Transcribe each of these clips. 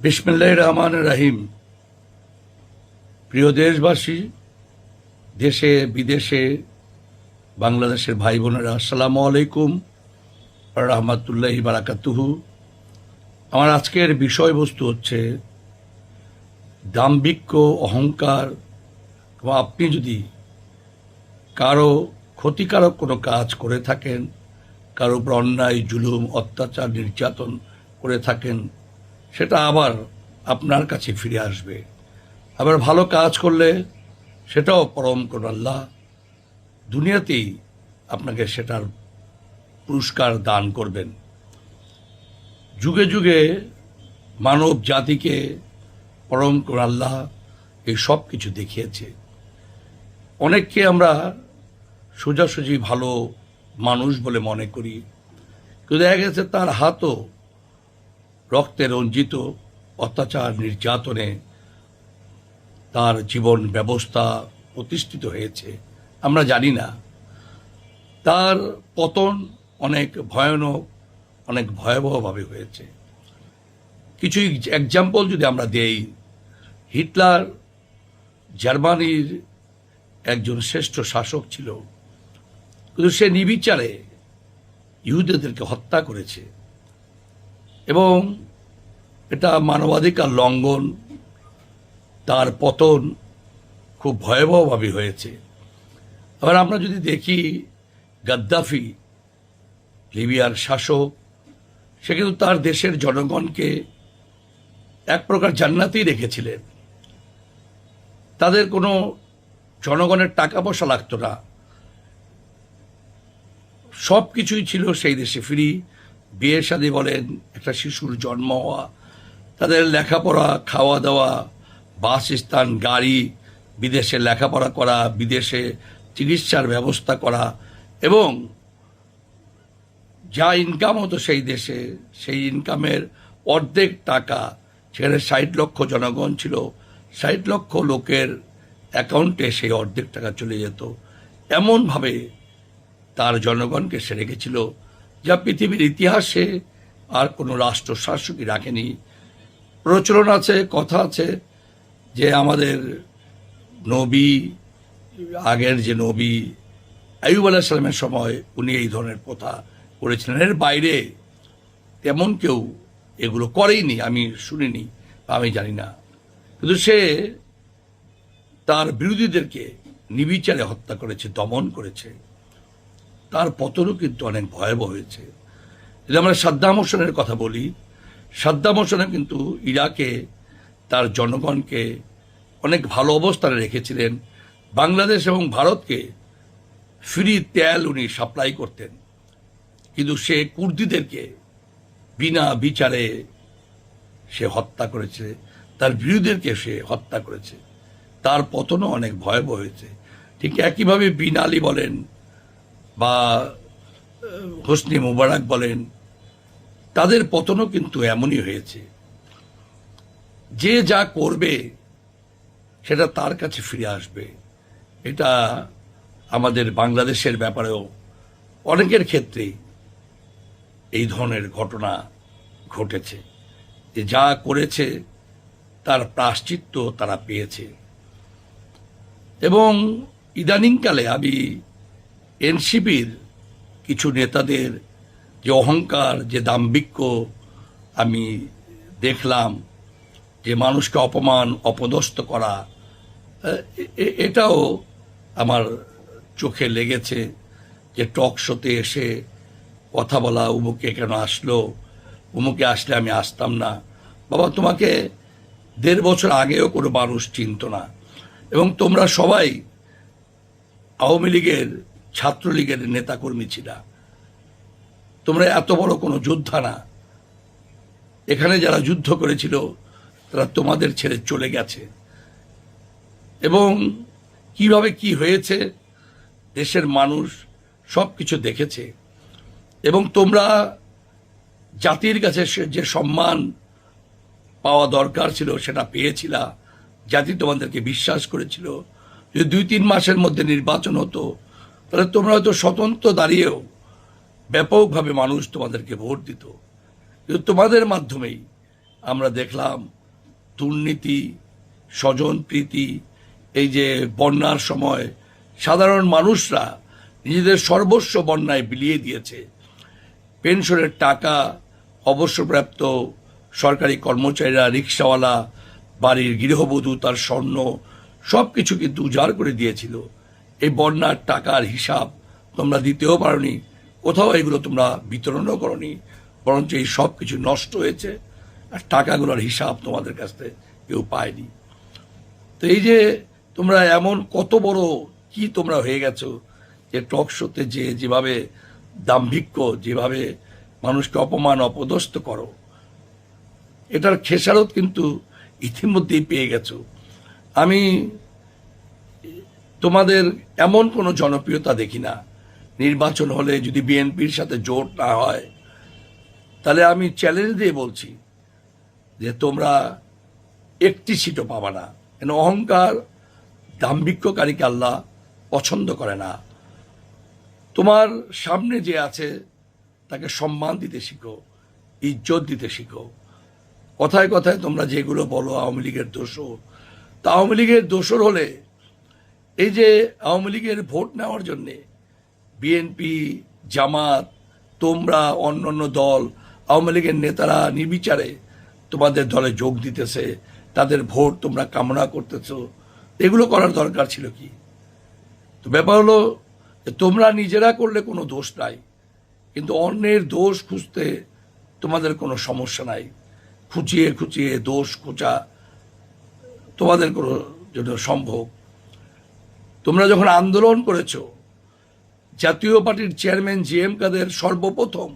বিসমুল্লাহ রহমান রাহিম। প্রিয় দেশবাসী, দেশে, বিদেশে, বাংলাদেশের ভাই বোনেরা আসসালামু আলাইকুম রহমতুল্লাহি বারাকাতুহু। আমার আজকের বিষয়বস্তু হচ্ছে দাম্ভিক্য, অহংকার, এবং আপনি যদি কারও ক্ষতিকারক কোনো কাজ করে থাকেন, কারও উপর অন্যায়, জুলুম, অত্যাচার, নির্যাতন করে থাকেন সেটা আবার আপনার কাছে ফিরে আসবে। আবার ভালো কাজ করলে সেটাও পরম কোন আল্লাহ দুনিয়াতেই আপনাকে সেটার পুরস্কার দান করবেন। যুগে যুগে মানব জাতিকে পরম কোন আল্লাহ এই সব কিছু দেখিয়েছে। অনেককে আমরা সোজাসুজি ভালো মানুষ বলে মনে করি। কিন্তু দেখা গেছে তার হাতও রক্তে রঞ্জিত অত্যাচার নির্যাতনে তার জীবন ব্যবস্থা প্রতিষ্ঠিত হয়েছে। আমরা জানি না। তার পতন অনেক ভয়ানক, অনেক ভয়াবহভাবে হয়েছে। কিছু এক্সাম্পল যদি আমরা দেই, হিটলার জার্মানির একজন শ্রেষ্ঠ শাসক ছিল। কিন্তু সে নিবিচারে ইহুদিদেরকে হত্যা করেছে। এবং এটা মানবাধিকার লঙ্ঘন, তার পতন খুব ভয়াবহভাবে হয়েছে। আবার আমরা যদি দেখি, গাদ্দাফি, লিবিয়ার শাসক, সে কিন্তু তার দেশের জনগণকে এক প্রকার জান্নাতেই রেখেছিলেন। তাদের কোনো জনগণের টাকা পয়সা লাগতো না। সব কিছুই ছিল সেই দেশে ফ্রি। বিয়ে শাদী বলেন, একটা শিশুর জন্ম হওয়া, তাদের লেখাপড়া খাওয়া দাওয়া বাসস্থান গাড়ি, বিদেশে লেখাপড়া করা, বিদেশে চিকিৎসার ব্যবস্থা করা এবং যা ইনকাম হতো সেই দেশে, সেই ইনকামের অর্ধেক টাকা সেখানে ষাট লক্ষ জনগণ ছিল। ষাট লক্ষ লোকের অ্যাকাউন্টে সেই অর্ধেক টাকা চলে যেত। এমনভাবে তার জনগণকে সে রেখেছিল। যা পৃথিবীর ইতিহাসে আর কোনো রাষ্ট্র শাসকই রাখেনি। প্রচলন আছে, কথা আছে যে আমাদের নবী, আগের যে নবী আইব আলাহ সালামের সময় উনি এই ধরনের প্রথা করেছিলেন। এর বাইরে তেমন কেউ এগুলো করেইনি, আমি শুনিনি বা আমি জানি না। কিন্তু সে তার বিরোধীদেরকে নিবিচারে হত্যা করেছে, দমন করেছে। তার পতনও কিন্তু অনেক ভয়াবহ হয়েছে। যদি আমরা সাদ্দাম হোসেনের কথা বলি সাদ্দাম হোসেনও কিন্তু ইরাকে তার জনগণকে অনেক ভালো অবস্থানে রেখেছিলেন। বাংলাদেশ এবং ভারতকে ফ্রি তেল উনি সাপ্লাই করতেন। কিন্তু সে কুর্দিদেরকে বিনা বিচারে সে হত্যা করেছে। তার বিরোধীদেরকে সে হত্যা করেছে। তার পতনও অনেক ভয়াবহ হয়েছে। ঠিক একইভাবে বিন আলী বলেন বা হোসনি মুবারক বলেন, তাদের পতনও কিন্তু এমনই হয়েছে। যে যা করবে, সেটা তার কাছে ফিরে আসবে। এটা আমাদের বাংলাদেশের ব্যাপারেও অনেকের ক্ষেত্রেই এই ধরনের ঘটনা ঘটেছে। যে যা করেছে, তার প্রাশ্চিত্য তারা পেয়েছে। এবং ইদানিংকালে আমি এনসিপির কিছু নেতাদের যে অহংকার, যে দাম্ভিক্য আমি দেখলাম, যে মানুষকে অপমান, অপদস্থ করা এটাও আমার চোখে লেগেছে যে টক শোতে এসে কথা বলা উমুকে কেন আসলো? উমুকে আসলে আমি আসতাম না। বাবা, তোমাকে দেড় বছর আগেও কোনো মানুষ চিনত না। এবং তোমরা সবাই আওয়ামী লীগের ছাত্রলীগের নেতাকর্মী ছিলা। তোমরা এত বড় কোনো যোদ্ধা না। এখানে যারা যুদ্ধ করেছিল, তারা তোমাদের ছেড়ে চলে গেছে। এবং কীভাবে কি হয়েছে, দেশের মানুষ সব কিছু দেখেছে। এবং তোমরা জাতির কাছে যে সম্মান পাওয়া দরকার ছিল, সেটা পেয়েছিলা। জাতি তোমাদেরকে বিশ্বাস করেছিল। যদি দুই তিন মাসের মধ্যে নির্বাচন হতো তাহলে তোমরা হয়তো স্বতন্ত্র দাঁড়িয়েও ব্যাপকভাবে মানুষ তোমাদেরকে ভোট দিত। কিন্তু তোমাদের মাধ্যমেই আমরা দেখলাম দুর্নীতি, স্বজনপ্রীতি, এই যে বন্যার সময় সাধারণ মানুষরা নিজেদের সর্বস্ব বন্যায় বিলিয়ে দিয়েছে। পেনশনের টাকা, অবসরপ্রাপ্ত সরকারি কর্মচারীরা, রিক্সাওয়ালা, বাড়ির গৃহবধূ, তার স্বর্ণ সব কিছু কিন্তু উজাড় করে দিয়েছিল। এই বন্যার টাকার হিসাব তোমরা দিতেও পারোনি। কোথাও এগুলো তোমরা বিতরণও করনি। বরঞ্চ এই সব কিছু নষ্ট হয়েছে আর টাকাগুলোর হিসাব তোমাদের কাছ থেকে কেউ পায়নি। তো এই যে তোমরা এমন কত বড় কি তোমরা হয়ে গেছো যে টক শোতে যে যেভাবে দাম্ভিক্য, যেভাবে মানুষকে অপমান, অপদস্থ করো, এটার খেসারত কিন্তু ইতিমধ্যেই পেয়ে গেছো। আমি তোমাদের এমন কোনো জনপ্রিয়তা দেখি না। নির্বাচন হলে যদি বিএনপির সাথে জোট না হয়, তাহলে আমি চ্যালেঞ্জ দিয়ে বলছি যে তোমরা একটি সিটও পাবা না। কেন অহংকার, দাম্ভিক্যকারীকে আল্লাহ পছন্দ করে না। তোমার সামনে যে আছে, তাকে সম্মান দিতে শিখো, ইজ্জত দিতে শিখো। কথায় কথায় তোমরা যেগুলো বলো, আওয়ামী লীগের দোষর। তা আওয়ামী লীগের দোষর হলে এই যে আওয়ামী লীগের ভোট নেওয়ার জন্যে বিএনপি, জামাত, তোমরা অন্য অন্য দল, আওয়ামী লীগের নেতারা নির্বিচারে তোমাদের দলে যোগ দিতেছে, তাদের ভোট তোমরা কামনা করতেছ, এগুলো করার দরকার ছিল কি? তো ব্যাপার হলো, তোমরা নিজেরা করলে কোনো দোষ নাই, কিন্তু অন্যের দোষ খুঁজতে তোমাদের কোনো সমস্যা নাই। খুঁচিয়ে খুঁচিয়ে দোষ খোঁচা তোমাদের কোনো জন্য সম্ভব। তোমরা যখন আন্দোলন করেছ, জাতীয় পার্টির চেয়ারম্যান জি এম কাদের সর্বপ্রথম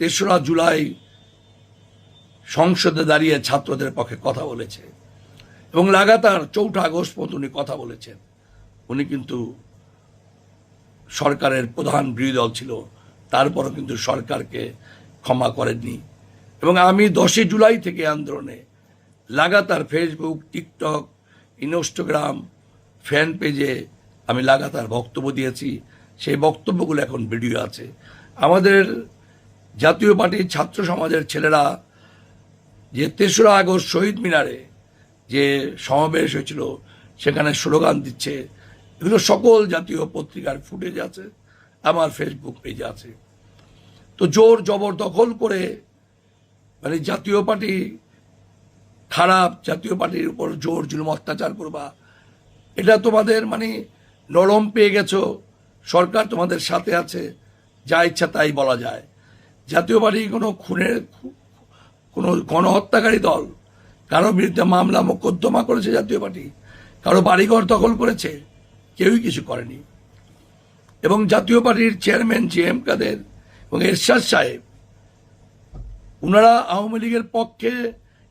তেসরা জুলাই সংসদে দাঁড়িয়ে ছাত্রদের পক্ষে কথা বলেছে এবং লাগাতার চৌঠা আগস্ট পর্যন্ত উনি কথা বলেছেন। উনি কিন্তু সরকারের প্রধান বিরোধী দল ছিল, তারপরও কিন্তু সরকারকে ক্ষমা করেননি এবং আমি দশই জুলাই থেকে আন্দোলনে লাগাতার ফেসবুক, টিকটক, ইনস্টাগ্রাম ফ্যান পেজে আমি লাগাতার বক্তব্য দিয়েছি। সেই বক্তব্যগুলো এখন ভিডিও আছে। আমাদের জাতীয় পার্টির ছাত্র সমাজের ছেলেরা যে তেসরা আগস্ট শহীদ মিনারে যে সমাবেশ হয়েছিল, সেখানে স্লোগান দিচ্ছে, এগুলো সকল জাতীয় পত্রিকার ফুটেজ আছে, আমার ফেসবুক পেজে আছে। তো জোর জবরদখল করে মানে জাতীয় পার্টি খারাপ, জাতীয় পার্টির উপর জোর জুলুম অত্যাচার করবা এটা তোমাদের মানে নরম পেয়ে গেছো। সরকার তোমাদের সাথে আছে, যা ইচ্ছা তাই বলা যায়। জাতীয় পার্টি কোনো খুনের কোনো গণহত্যাকারী দল, কারও বিরুদ্ধে মামলা মোকদ্দমা করেছে জাতীয় পার্টি, কারও বাড়িঘর দখল করেছে, কেউই কিছু করেনি। এবং জাতীয় পার্টির চেয়ারম্যান জি এম কাদের এবং এরশাদ সাহেব ওনারা আওয়ামী লীগের পক্ষে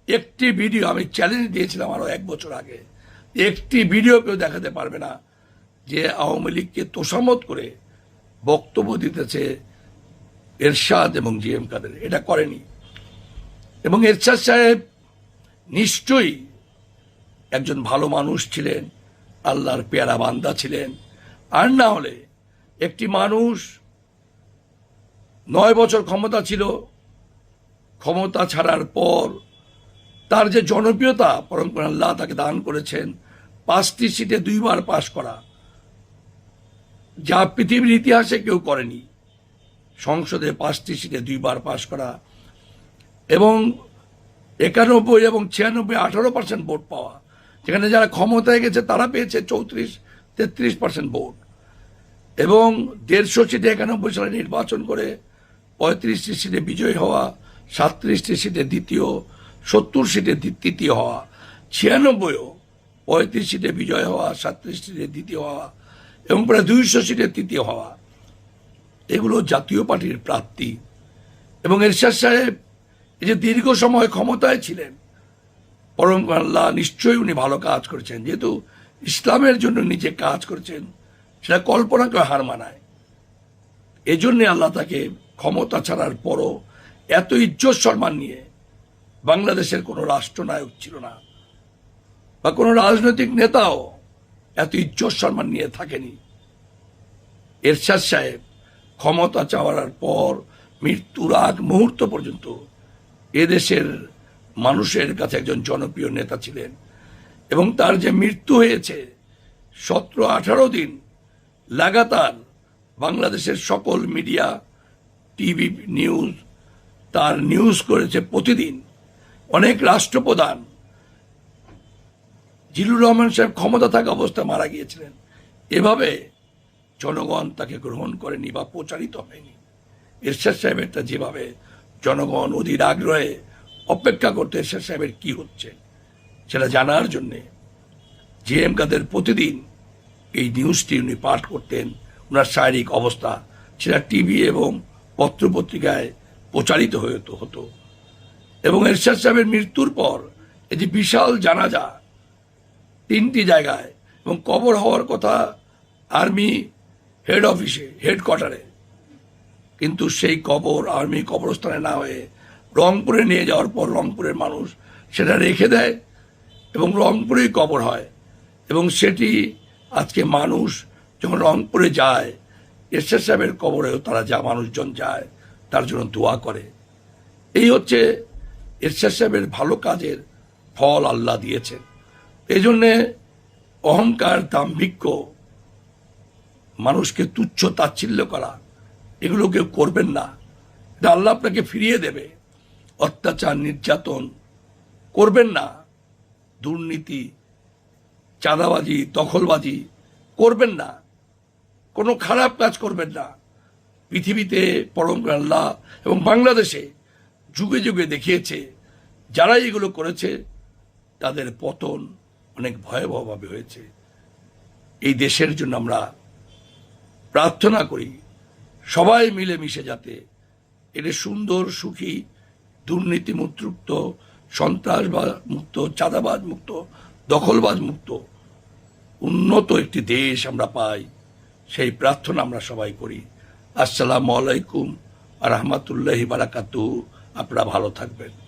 একটি ভিডিও, আমি চ্যালেঞ্জ দিয়েছিলাম আরও এক বছর আগে একটি ভিডিও কেউ দেখাতে পারবে না যে আওয়ামী লীগকে তোষামত করে বক্তব্য দিতেছে এরশাদ এবং জি এম কাদের। এটা করেনি। এবং এরশাদ সাহেব নিশ্চয়ই একজন ভালো মানুষ ছিলেন, আল্লাহর পেয়ারা বান্দা ছিলেন। আর না হলে একটি মানুষ নয় বছর ক্ষমতা ছিল, ক্ষমতা ছাড়ার পর তার যে জনপ্রিয়তা পরম্পরা আল্লাহ তাকে দান করেছেন, পাঁচটি সিটে দুইবার পাশ করা, যা পৃথিবীর ইতিহাসে কেউ করেনি। সংসদে পাঁচটি সিটে দুইবার পাশ করা এবং একানব্বই এবং ছিয়ানব্বই, আঠারো পার্সেন্ট ভোট পাওয়া, যেখানে যারা ক্ষমতায় গেছে তারা পেয়েছে চৌত্রিশ, তেত্রিশ পার্সেন্ট ভোট। এবং দেড়শো সিটে একানব্বই সালে নির্বাচন করে, পঁয়ত্রিশটি সিটে বিজয়ী হওয়া, সাতত্রিশটি সিটে দ্বিতীয় সত্তর সিটে তৃতীয় হওয়া, ছিয়ানব্বইও পঁয়ত্রিশ সিটে বিজয় হওয়া, সাতত্রিশ সিটে দ্বিতীয় হওয়া, এবং প্রায় দুইশো সিটে তৃতীয় হওয়া, এগুলো জাতীয় পার্টির প্রাপ্তি এবং এরশাদ সাহেব এই যে দীর্ঘ সময় ক্ষমতায় ছিলেন, পরম আল্লাহ নিশ্চয়ই উনি ভালো কাজ করেছেন। যেহেতু ইসলামের জন্য নিজে কাজ করেছেন, সেটা কল্পনাকে হার মানায়। এজন্যে আল্লাহ তাকে ক্ষমতা ছাড়ার পরও এত ইজ্জত সম্মান নিয়ে বাংলাদেশের কোনো রাষ্ট্রনায়ক ছিল না, বা কোনো রাজনৈতিক নেতাও এত ইজ্জত সম্মান নিয়ে থাকেনি। এরশাদ সাহেব ক্ষমতা চাওয়ার পর, মৃত্যুর আগ মুহূর্ত পর্যন্ত এদেশের মানুষের কাছে একজন জনপ্রিয় নেতা ছিলেন এবং তার যে মৃত্যু হয়েছে সতেরো আঠারো দিন লাগাতার বাংলাদেশের সকল মিডিয়া, টিভি নিউজ, তার নিউজ করেছে প্রতিদিন। অনেক রাষ্ট্রপ্রধান। জিলুর রহমান সাহেব ক্ষমতা থাকা অবস্থায় মারা গিয়েছিলেন। এভাবে জনগণ তাকে গ্রহণ করেনি বা প্রচারিত হয়নি। এরশাদ সাহেবেরটা যেভাবে জনগণ অধীর আগ্রহে অপেক্ষা করতে, এরশাদ সাহেবের কি হচ্ছে সেটা জানার জন্যে জে এম কাদের প্রতিদিন এই নিউজটি উনি পাঠ করতেন। ওনার শারীরিক অবস্থা সেটা টিভি এবং পত্রপত্রিকায় প্রচারিত হতো হতো। এবং এরশাদ সাহেবের মৃত্যুর পর এই যে বিশাল জানাজা তিনটি জায়গায় এবং কবর হওয়ার কথা আর্মি হেড অফিসে হেডকোয়ার্টারে কিন্তু সেই কবর আর্মি কবরস্থানে না হয়ে রংপুরে নিয়ে যাওয়ার পর রংপুরের মানুষ সেটা রেখে দেয় এবং রংপুরেই কবর হয়। এবং সেটি আজকে মানুষ যখন রংপুরে যায়, এরশাদ সাহেবের কবরেও তারা যা মানুষজন যায়, তার জন্য দোয়া করে। এই হচ্ছে এরশাদ সাহেবের ভালো কাজের ফল আল্লাহ দিয়েছেন। এই জন্যে অহংকার, দাম্ভিক্য, মানুষকে তুচ্ছ তাচ্ছিল্য করা, এগুলো কেউ করবেন না। এটা আল্লাহ আপনাকে ফিরিয়ে দেবে। অত্যাচার, নির্যাতন করবেন না। দুর্নীতি, চাঁদাবাজি, দখলবাজি করবেন না। কোনো খারাপ কাজ করবেন না। পৃথিবীতে পরম আল্লাহ এবং বাংলাদেশে যুগে যুগে দেখিয়েছে যারা এগুলো করেছে, তাদের পতন অনেক ভয়াবহভাবে হয়েছে। এই দেশের জন্য আমরা প্রার্থনা করি, সবাই মিলেমিশে যাতে এটা সুন্দর, সুখী দুর্নীতি মুক্ত সন্ত্রাসবাদ মুক্ত চাঁদাবাজ মুক্ত দখলবাজ মুক্ত উন্নত একটি দেশ আমরা পাই, সেই প্রার্থনা আমরা সবাই করি। আসসালামু আলাইকুম আর রহমতুল্লাহি বারাকাতু আপনারা ভালো থাকবেন।